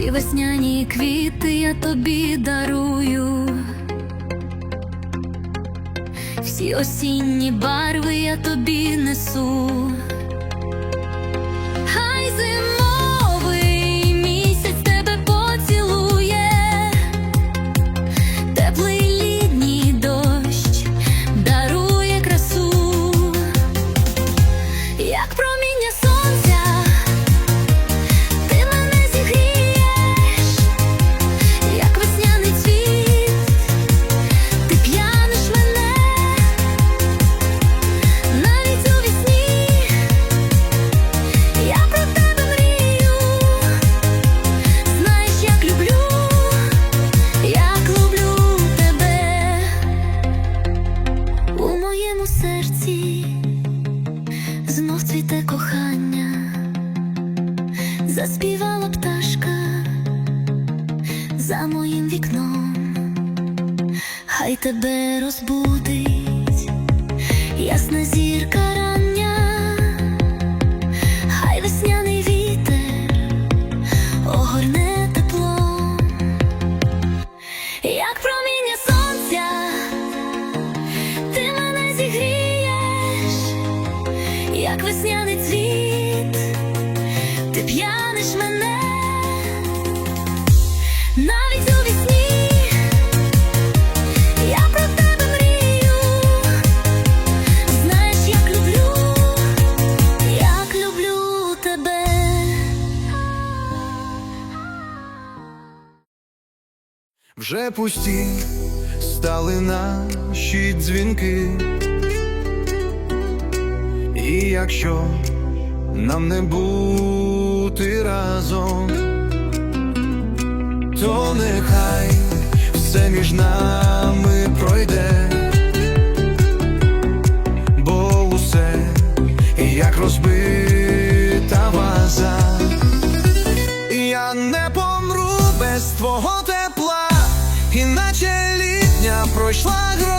Ті весняні квіти я тобі дарую, всі осінні барви я тобі несу. тебе розбудить, ясна зірка рання, хай весняний вітер огорне тепло, як проміння сонця, ти мене зігрієш, як весняний цвіт, ти п'яниш мене. Вже пусті стали наші дзвінки, і якщо нам не бути разом, то нехай все між нами. пройшла.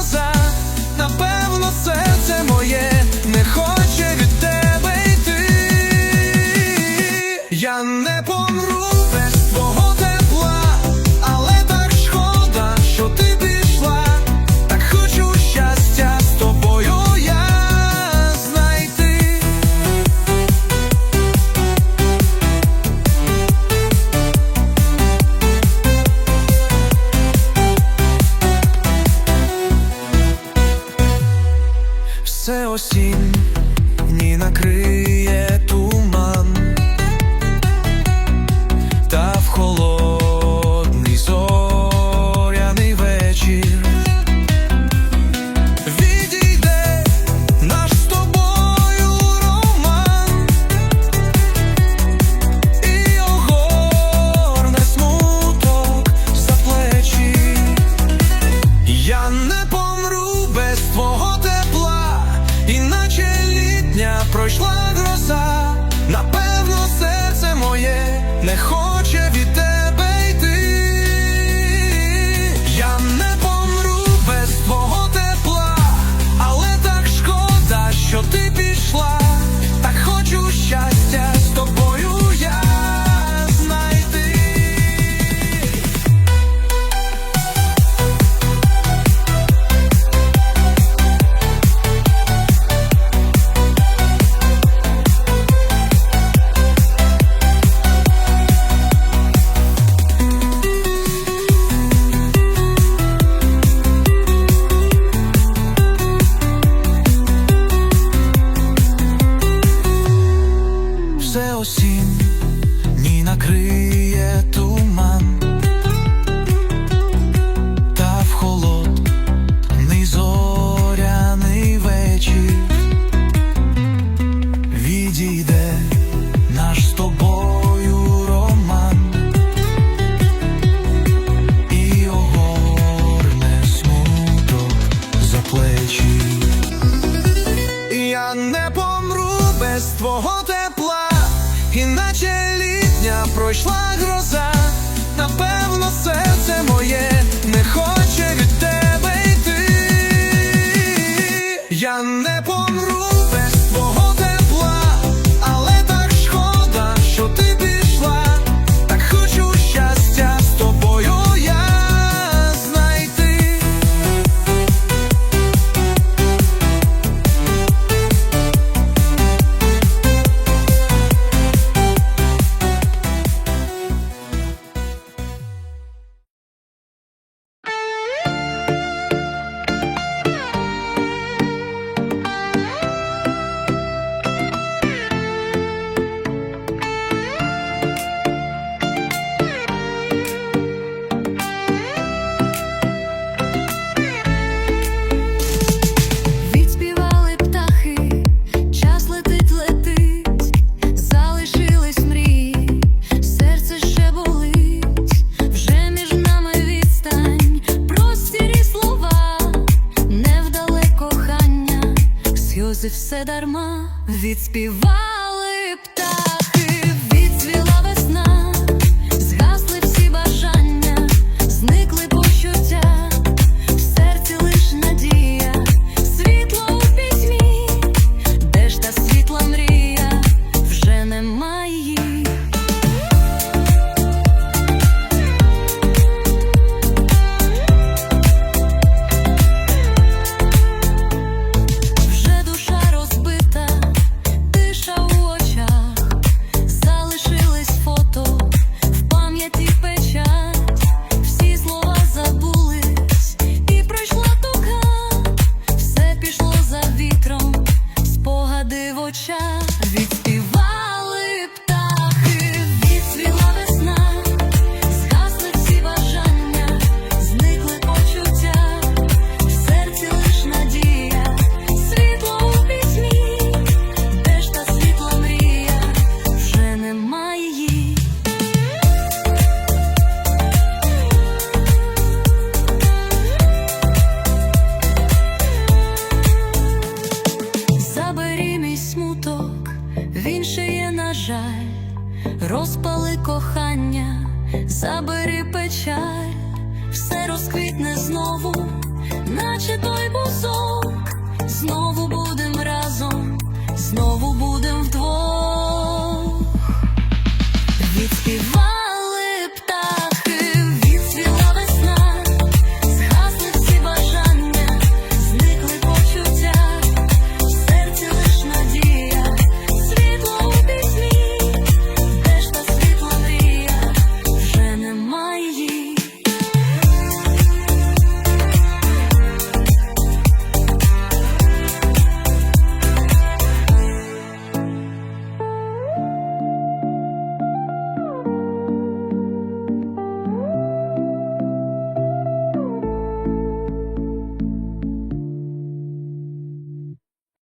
осінь, ні на крилі. Дарма, child. Коли кохання, забери печаль, все розквітне знову, наче той бузок, знову будем разом, знову.